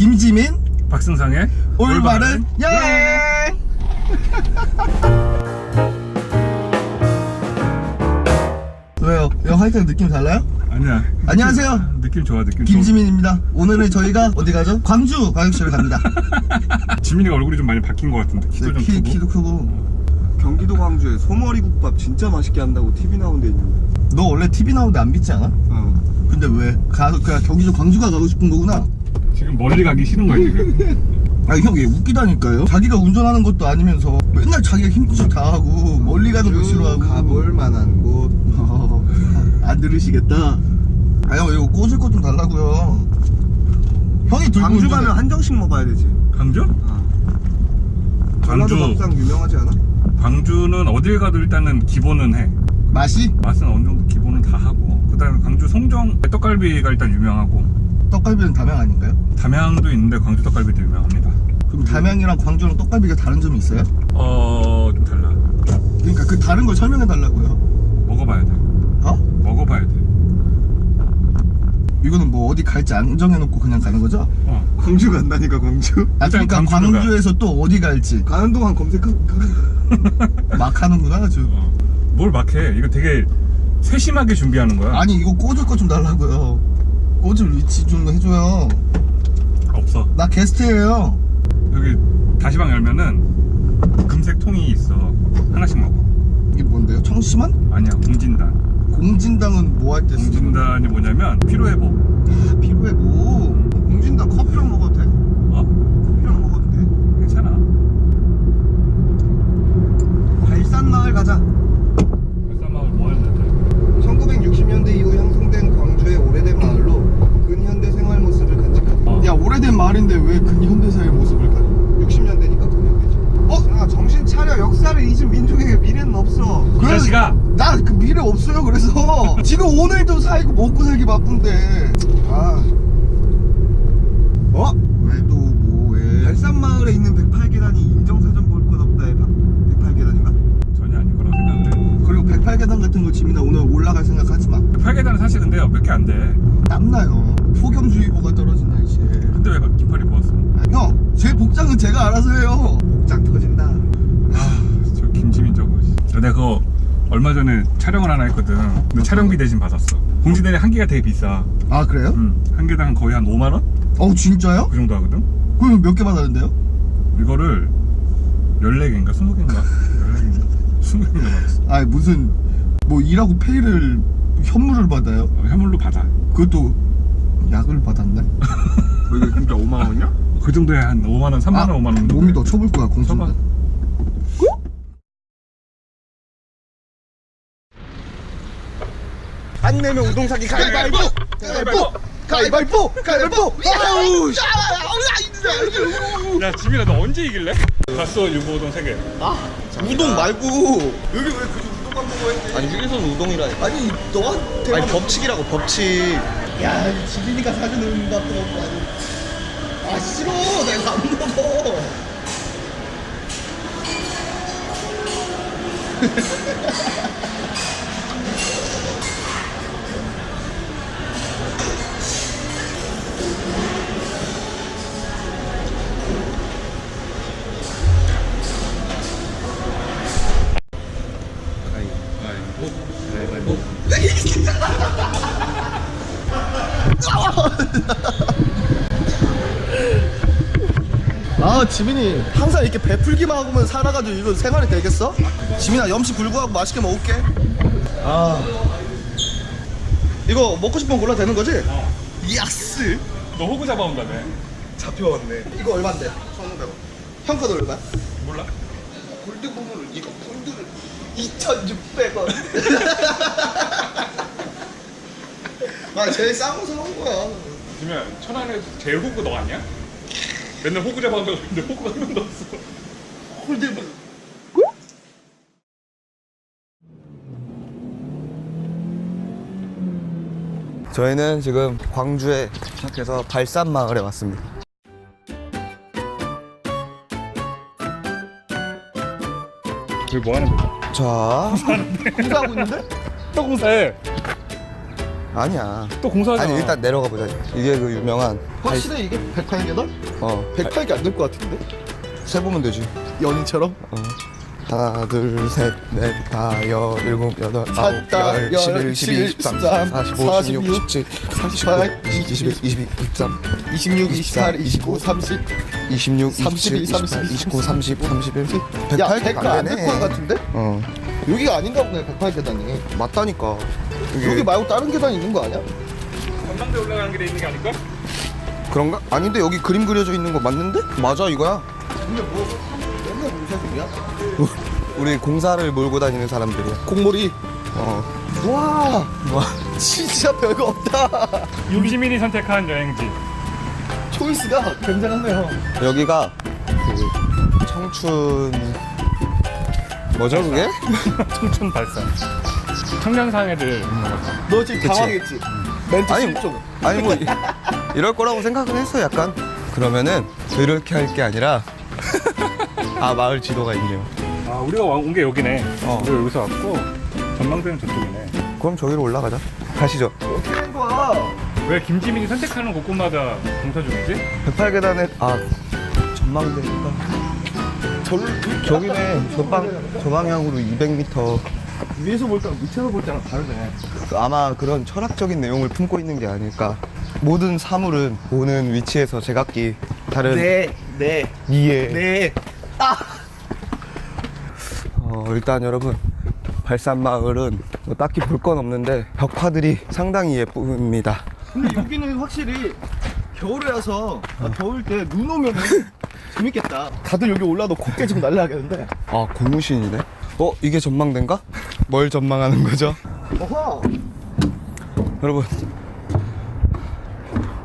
김지민 박승상의 올바른 여행. 왜요? 영 할때 느낌 달라요? 아니야. 안녕하세요. 느낌, 좋아 느낌 김지민입니다. 오늘은 저희가 어디 가죠? 광주 과육시를 갑니다. 좋아. 지민이가 얼굴이 좀 많이 바뀐 것 같은데 키도 네, 좀 키, 크고. 키도 크고. 경기도 광주에 소머리 국밥 진짜 맛있게 한다고 TV 나온 데 있는데. 너 원래 TV 나오는데 안 믿지 않아? 어. 근데 왜? 가, 그냥 경기도 광주가 가고 싶은 거구나. 지금 멀리 가기 싫은 거야 지금. 아니 형얘 웃기다니까요. 자기가 운전하는 것도 아니면서 맨날 자기가 힘구석 다 하고 멀리 가는 거 싫어하고. 가볼 만한 곳. 어, 안 들으시겠다. 아형 이거 꽂을 것 좀 달라고요. 형이 들고 광주 운전해. 가면 한정식 먹어야 되지. 광주? 어. 광주. 전라도 밥상 유명하지 않아? 광주는 어딜 가도 일단은 기본은 해. 맛이 맛은 어느 정도 기본은 다 하고. 그다음에 광주 송정 떡갈비가 일단 유명하고. 떡갈비는 담양 아닌가요? 담양도 있는데 광주 떡갈비도 유명합니다. 그럼 담양이랑 광주랑 떡갈비가 다른 점이 있어요? 어, 좀 달라. 그러니까 그 다른 걸 설명해 달라고요. 먹어봐야 돼. 어? 먹어봐야 돼. 이거는 뭐 어디 갈지 안 정해놓고 그냥 가는 거죠? 어. 광주 간다니까 광주. 아 일단 그러니까 광주로 가. 광주에서 또 어디 갈지 가는 동안 검색하고 가면 막 하는구나 아주. 어. 뭘 막해? 이거 되게 세심하게 준비하는 거야. 아니 이거 꽂을 것좀 달라고요. 꽂을 위치 좀 해줘요. 없어. 나 게스트예요. 여기 다시방 열면은 금색 통이 있어. 하나씩 먹어. 이게 뭔데요? 청심환? 아니야, 공진단. 공진당은 뭐 할 때 쓰는 공진단이 뭐냐면 피로회복. 뭐? 공진당 커피랑 먹어도 돼? 어? 커피랑 먹어도 돼? 괜찮아. 발산마을 가자. 별산마을 뭐 했는데? 1960년대 이후 형성된 광주의 오래된 마을로 근현대 생활 모습을 간직하고 어. 야 오래된 말인데 왜 근현대사의 모습을 가져? 60년대니까 근현대지. 어? 아 정신 차려. 역사를 잊은 민족에게 미래는 없어. 이 자식아! 나그 미래 없어요 그래서 지금 오늘도 살고 먹고 살기 바쁜데 아. 어? 왜 또 뭐해 발산마을에 있는 108계단이 인정사정 볼 것 없다의 108계단인가? 전혀 아닐 거라고 생각을 해. 그리고 108계단 같은 거 지민아 오늘 올라갈 생각 하지 마 8계단은 사실 근데요, 몇개 안 돼. 땀나요 폭염주의보가 떨어진 날씨에 근데 왜 긴팔 입고 왔어? 형 제 복장은 제가 알아서 해요 복장 터진다. 아, 저 김지민 저거. 내가 그거 얼마 전에 촬영을 하나 했거든. 근데 촬영비 대신 받았어. 공지대에 한 개가 되게 비싸. 아 그래요? 응. 한 개당 거의 한 5만 원? 어 진짜요? 그 정도 하거든. 그럼 몇 개 받았는데요? 이거를 14개인가 20개인가 14개인가 20개인가 받았어 아 무슨 뭐 일하고 페이를 현물을 받아요? 어, 현물로 받아 그것도 약을 받았네? 어, 이거 진짜 5만 원이야? 그 정도에 한 5만원 3만원 5만원 몸이 더 쳐볼 거야 공수는 쳐봐. 안 내면 우동 사기 가위바위보! 가위바위보! 가위바위보! 가위바위보! 아우 씨! 야 지민아 너 언제 이길래? 갔어 유보동 3개 우동 말고 여기 왜 굳이 우동만 먹어 했지? 아니 휴게소는 우동이라니까 아니 너한테 아니 법칙이라고 법칙 야 지빈이가 사주는 밥도 먹고 아니 아 싫어 내가 안 먹어 아 지민이 항상 이렇게 베풀기만 하고만 살아가지고 이거 생활이 되겠어? 지민아 염치 불구하고 맛있게 먹을게 아 이거 먹고 싶은 거 골라도 되는 거지? 어. 야스 너 호구 잡아온다며 잡혀왔네. 이거 얼만데? 1,500원 형 거는 얼마? 몰라? 골드 부분을 이거 골드를 2,600원 아 제일 싼 거 사온 거야 지민아 천안에 제일 호구 너 아니야? 맨날 호구 잡아온다고 했는데 호구가 한 명도 없어 부 저희는 지금 광주에 도착해서 발산마을에 왔습니다. 여기 뭐 하는 거야? 자, 공사하고 있는데? 또 공사해 아니야. 또 공사하잖아. 아니 일단 내려가 보자. 이게 그 유명한 확실해 이게 108개다? 어 108개 안 될 것 같은데? 세보면 되지. 연인처럼? 어. 하나 둘셋넷 다여 일곱 여덟 아홉 다, 열 열, 십일 십이 십삼, 십삼 사십오 십육 사십육, 십칠 사십팔, 이십구 이십일 이십이 이십삼 26, 28, 29, 30 이십육 31, 이십칠 32, 이십구 삼십 삼십일 야, 108개 100개 안될안것 되네. 같은데? 어 여기가 아닌가 보네 108계단이 맞다니까. 여기 말고 다른 계단 있는 거 아니야? 전망대 올라가는 길에 있는 게 아닐까? 그런가? 아닌데 여기 그림 그려져 있는 거 맞는데? 맞아 이거야. 근데 뭐 맨날 무사들이야? 우리 공사를 몰고 다니는 사람들이야. 공몰이 어. 와, 와 진짜 별거 없다 유지민이 선택한 여행지. 초이스가 굉장하네요 여기가 그 청춘 뭐죠 그게? 청춘 발산. 청년상 애들. 너 지금 그치. 당황했지? 멘트 아니, 실종 아니 뭐 이- 이럴 거라고 생각은 했어 약간. 그러면은 이렇게 할 게 아니라 아 마을 지도가 있네요. 아 우리가 온 게 여기네. 어. 우리 가 여기서 왔고 전망대는 저쪽이네. 그럼 저기로 올라가자. 가시죠. 어떻게 된 거야? 왜 김지민이 선택하는 곳곳마다 공사 중이지? 108계단에 아 전망대니까 절로 저기네 저 방 저 방향으로 200m 위에서 볼 때랑 밑에서 볼 때랑 다르네 아마 그런 철학적인 내용을 품고 있는 게 아닐까. 모든 사물은 보는 위치에서 제각기 다른 네, 네, 이해. 네 어, 일단 여러분 발산마을은 뭐 딱히 볼 건 없는데 벽화들이 상당히 예쁩니다. 근데 여기는 확실히 겨울이라서 아, 더울 때 눈 오면은 재밌겠다 다들 여기 올라도 콧게 지금 날라가겠는데 아 고무신이네. 어 이게 전망대인가? 뭘 전망하는 거죠? 어허 여러분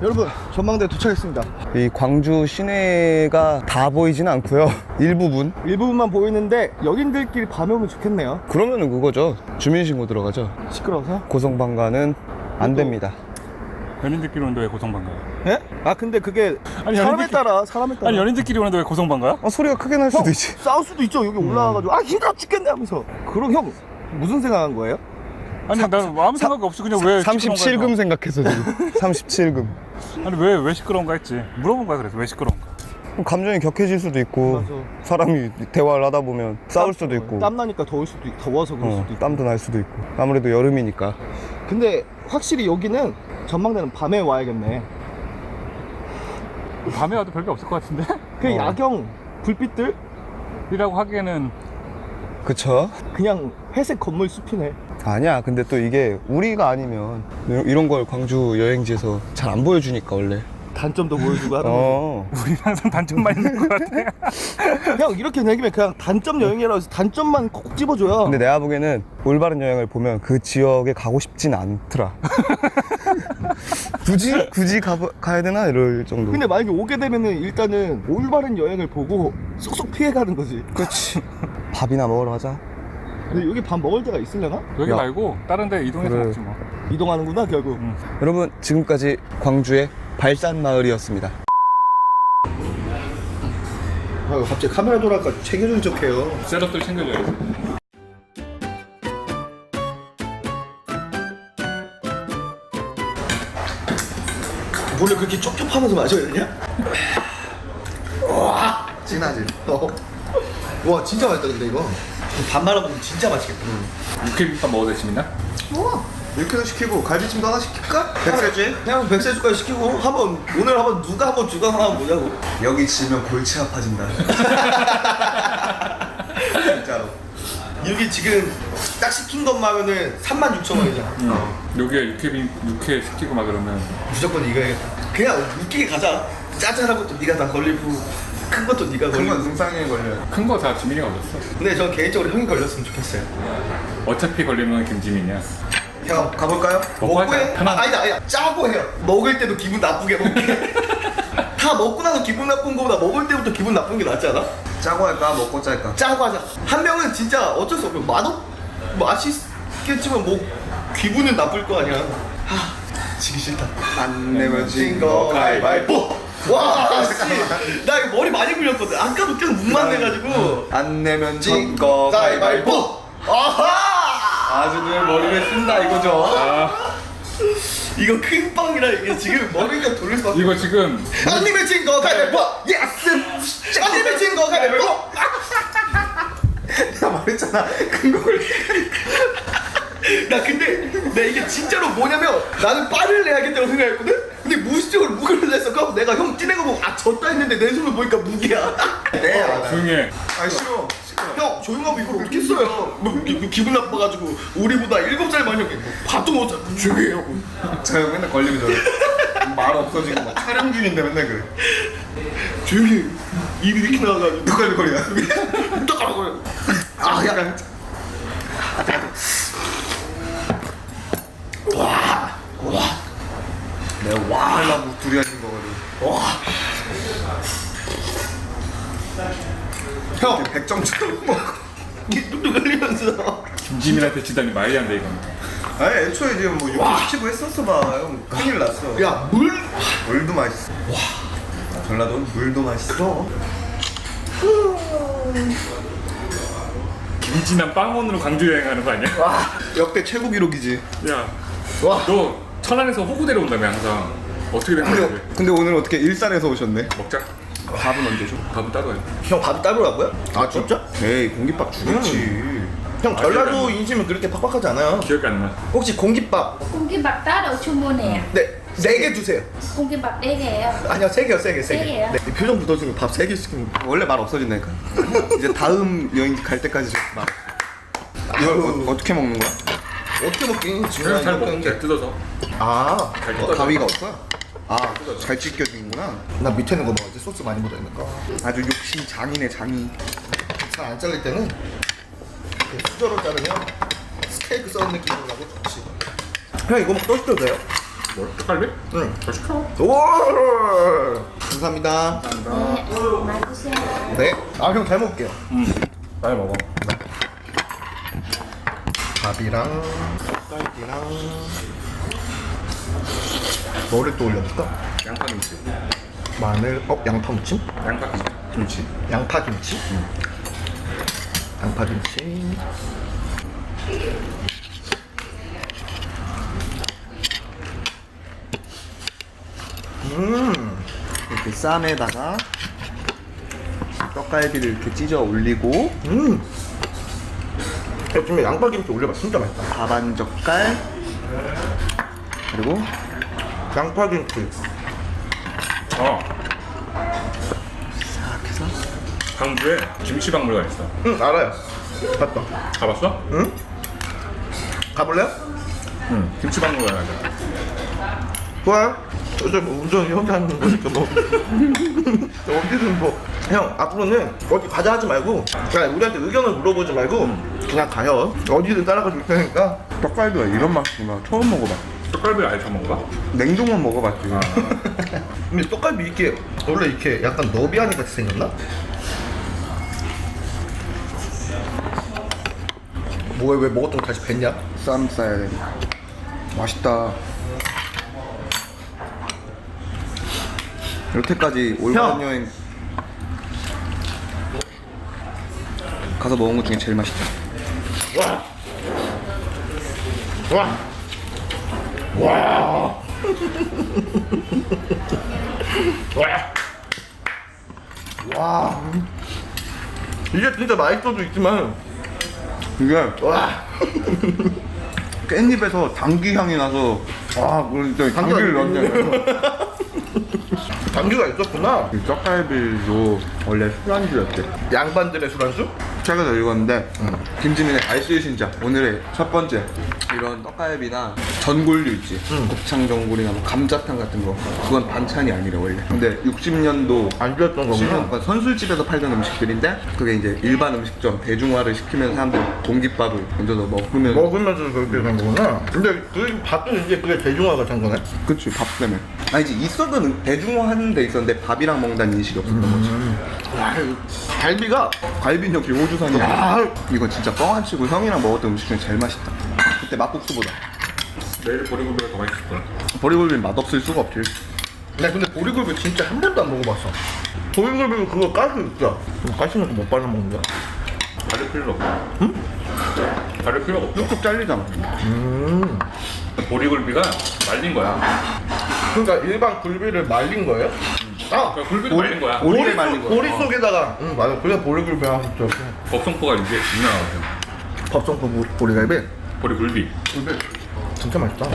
여러분 전망대 도착했습니다 이 광주 시내가 다 보이진 않고요. 일부분. 일부분만 보이는데 여긴들끼리 밤에 오면 좋겠네요 그러면은 그거죠. 주민신고 들어가죠. 시끄러워서 고성방가는 안 됩니다. 연인들끼리 오는데 왜 고성방가야? 예? 아 근데 그게 아니, 사람에 연인들끼리- 따라 사람에 따라 아니 연인들끼리 오는데 왜 고성방가야? 아 소리가 크게 날 수도 있지. 싸울 수도 있죠 여기 올라와가지고 아 힘들어 죽겠네 하면서 그럼 형 무슨 생각한 거예요? 아니 난 아무 생각 없이 그냥 왜 37금 시끄러운가 생각해서 지금. 37금. 했어. 아니 왜 왜 시끄러운가 했지? 물어본 거야 그래서 왜 시끄러운가? 감정이 격해질 수도 있고 맞아. 사람이 대화를 하다 보면 싸울 수도 있고. 땀 나니까 더울 수도 있, 더워서 그럴 어, 수도 있고. 땀도 날 수도 있고. 아무래도 여름이니까. 근데 확실히 여기는 전망대는 밤에 와야겠네. 밤에 와도 별게 없을 것 같은데? 그 어. 야경 불빛들? 이라고 하기에는 그쵸? 그냥 회색 건물 숲이네. 아니야 근데 또 이게 우리가 아니면 이런- 이런 걸 광주 여행지에서 잘 안 보여주니까 원래. 단점도 보여주고 하는 거 어. 우리는 항상 단점만 있는 것 같아. 그냥 이렇게 내기면 그냥 단점 여행이라고 해서 단점만 콕 집어줘야 근데 내가 보기에는 올바른 여행을 보면 그 지역에 가고 싶진 않더라. 굳이 굳이 가, 가야 되나? 이럴 정도 근데 만약에 오게 되면은 일단은 올바른 여행을 보고 쏙쏙 피해가는 거지. 그치 밥이나 먹으러 가자 근데 여기 밥 먹을 데가 있으려나? 여기 야. 말고 다른 데 이동해서 그래. 먹지 뭐 이동하는구나 결국 응. 여러분 지금까지 광주의 발산마을이었습니다 아, 갑자기 카메라 돌아가 챙겨주는 척해요 셋업들 챙겨줘야지 원래 그렇게 쩝쩝하면서 마셔야 되냐? 와 진하지? 어. 와 진짜 맛있다 근데 이거. 밥 말아 먹으면 진짜 맛있겠다. 육회비빔밥 먹어도 되십니까? 우와. 이렇게도 시키고 갈비찜도 하나 시킬까? 백세지? 그냥 백세주까지 시키고 한번 오늘 한번 누가 한번 주강 하나 보자고. 여기 지면 골치 아파진다. 진짜로. 여기 지금 딱 시킨 것만 하면은 3만 6천 원이잖아. 여기에 육회비 육회 시키고 막 그러면. 무조건 이거야겠다. 그냥 웃기게 가자. 짜잘한 것도 네가 다 걸리고 큰 것도 네가 걸리고. 등상에 걸려요. 큰 거 다 지민이가 걸렸어. 근데 전 개인적으로 형이 걸렸으면 좋겠어요. 어차피 걸리는 건 김지민이야. 형 가볼까요? 먹고 하자. 해? 아, 아니다 아니다. 짜고 해요. 먹을 때도 기분 나쁘게 먹게. 다 먹고 나서 기분 나쁜 거보다 먹을 때부터 기분 나쁜 게 낫지 않아? 짜고 할까? 먹고 짤까? 짜고 하자. 한 명은 진짜 어쩔 수 없어 맛없 맛있겠지만 뭐 기분은 나쁠 거 아니야. 하 지기 싫다. 안 내면 진거. 가위바위보 와 씨. 나 이거 머리 많이 굴렸거든. 아까도 계속 문만 내가지고. 안 내면 진거 가위바위보. 아하! 아주 늘 머리를 쓴다 이거죠? 아. 이거 큰 빵이라 이게 지금 머리가 돌릴 수 없어 이거 지금 안 내면 진거 가위바위보. 예스. 안 내면 진거 가위바위보. 내가 말했잖아. 근거를 나 근데 나 이게 진짜로 뭐냐면 나는 빠를 내야겠다고 생각했거든? 근데 무의식적으로 무게를 냈어 그래서 내가 형 뛰는 거 보고 아 졌다 했는데 내 손을 보니까 무게야. 네 알아 조용히 해. 아 싫어. 형 조용하면 이걸 이렇게 써요? 뭐, 기- 기분 나빠가지고 우리보다 7살 많이 형이 봐도 못하 조용히 해요. 저형 맨날 걸리면 저래. 말 없어지고 막 촬영 중인데 맨날 그래. 조용히 해. 입이 이렇게 나와가지고. 누걸거리야. 떡하고 아 약간 내가 와 하려고 둘이 하신 거거든. 형 100점처럼 먹어. 이게 뚝뚝 흘리면서 김지민한테 지다니 말이 안 돼 이건 아니 애초에 지금 뭐 육수 치고 했었어 봐. 형 큰일 났어. 야 물 물도 맛있어. 와. 전라도는 물도 맛있어. 김진한 빵원으로 광주 여행하는 거 아니야? 역대 최고 기록이지. 야, 와. 너 천안에서 호구 데려온다며 항상 어떻게 된 거야? 근데, 오늘 어떻게 일산에서 오셨네? 먹자. 밥은 언제 줘? 밥은 따로 해. 형밥 따로 라고요? 아 진짜? 에이 공깃밥 주겠지. 형 전라도 인심은 그렇게 팍팍하지 않아요 기억이 안 나. 혹시 공깃밥 공기밥 따로 주문해요. 네네 개 주세요 공기밥 네 개예요. 아니요 세 개요 세개세 세 개 개요? 네, 이 표정 묻어지면 밥세 개 시키는 거 원래 말 없어진다니까. 이제 다음 여행 갈 때까지 막. 이걸 어, 어떻게 먹는 거야? 어떻게 먹긴 그냥 중요한 잘 돼. 뜯어서. 아나 잘 어. 가위가 없어? 아, 잘 찢겨지는구나. 밑에 있는 거 먹어야지 소스 많이 묻어 있는 아주 욕심 장이네 장이. 거잘 안 잘릴 때는 이렇게 수저로 자르면 스테이크 썰는 느낌으로 나고 좋지 형 이거 막 떠셔도 돼요? 뭐? 떡갈비? 응더 시켜. 오 감사합니다 네, 맞으세요. 네 아 형 잘 먹을게요 빨리 먹어. 밥이랑 딸기랑 뭐를 또 올려볼까? 양파 김치. 마늘, 어? 양파 무침? 양파 김치. 양파 김치? 양파 김치 음 이렇게 쌈에다가 떡갈비를 이렇게 찢어 올리고 음. 요즘에 양파 김치 올려봐 진짜 맛있다 밥한 젓갈 그리고 양파 김치 어. 싹 해서 광주에 김치박물관 있어. 응 알아요 갔다 가봤어? 응? 가볼래요? 응. 김치박물관 가자. 좋아요 어제 뭐 운전 혼자 하는 거니까 뭐 어디든 뭐 형 앞으로는 어디 가자 하지 말고 그냥 우리한테 의견을 물어보지 말고 그냥 가요 어디든 따라가 줄 테니까 떡갈비가 이런 맛이구나 처음 먹어봐 떡갈비 아예 먹어봐? 냉동만 먹어봤지 근데 떡갈비 이렇게 원래 이렇게 약간 너비아니 같이 생겼나? 뭐야 왜 먹었던 거 다시 뱉냐? 쌈 싸야 돼 맛있다 여태까지 올바른 형! 여행 가서 먹은 것 중에 제일 맛있다 와! 와! 와! 와! 와! 이게 진짜 맛있어도 있지만 이게 와! 깻잎에서 당귀 향이 나서 아 진짜 당귀를 넣었냐 당귀가 있었구나 이 떡갈비도 원래 술안주였대 양반들의 술안주? 책에서 읽었는데 김지민의 알쓸 신작 오늘의 첫 번째 이런 떡갈비나 전골류 있지. 곱창 전골이나 뭐 감자탕 같은 거. 그건 반찬이 아니래 원래. 근데 60년도 안 좋았던 거구나. 그러니까 선술집에서 팔던 음식들인데 그게 이제 일반 음식점 대중화를 시키면 사람들이 공깃밥을 얹어서 먹으면 먹으면서 그렇게 된 거구나. 근데 그 밥은 이제 그게 대중화가 된 거네? 그치 밥 때문에. 아니지 있었던 음- 대중화하는 데 있었는데 밥이랑 먹는다는 인식이 없었던 거지. 와 갈비가 갈비는 역시 호주산이야 아 이건 진짜 뻥안 치고 형이랑 먹었던 음식 중에 제일 맛있다 그때 막국수보다 내일 보리고기가 더 맛있을 거야. 보리굴비는 맛없을 수가 없지 나 근데 보리굴비 진짜 한 번도 안 먹어봤어 보리굴비 그거 가시 있어 가시는 거못 발라 먹는 거야 다를 필요 없어. 응? 다를 필요 없어. 뚝뚝 잘리잖아 음 보리굴비가 말린 거야. 그러니까 일반 굴비를 말린 거예요? 아 그러니까 굴비도 말린 거야. 오리를 보리, 말린 속- 거. 보리 어. 속에다가 응 맞아 그래 보리굴비 하고 있죠 법성포가 이게 유명하거든. 보- 보리갈비 보리굴비. 진짜 맛있다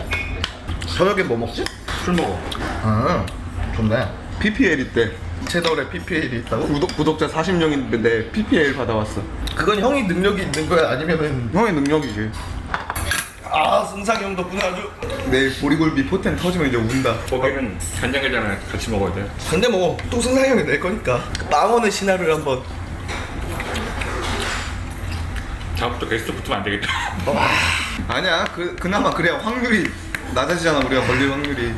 저녁에 뭐 먹지? 술 먹어. 아 좋네 PPL 때 채널에 PPL이 있다고? 구독, 구독자 40명인데 PPL 받아왔어. 그건 형이 능력이 있는 거야 아니면은 형의 능력이지. 아 승상이 형 덕분에 아주 내일 보리굴비 포텐 터지면 이제 운다. 거기는 간장게장을 같이 먹어야 돼. 근데 뭐 또 승상이 형이 낼 거니까 망원의 신화를 한번 다음부터 게스트 붙으면 안 되겠다. 아니야, 그, 그나마 그래야 확률이 낮아지잖아, 우리가 걸릴 확률이.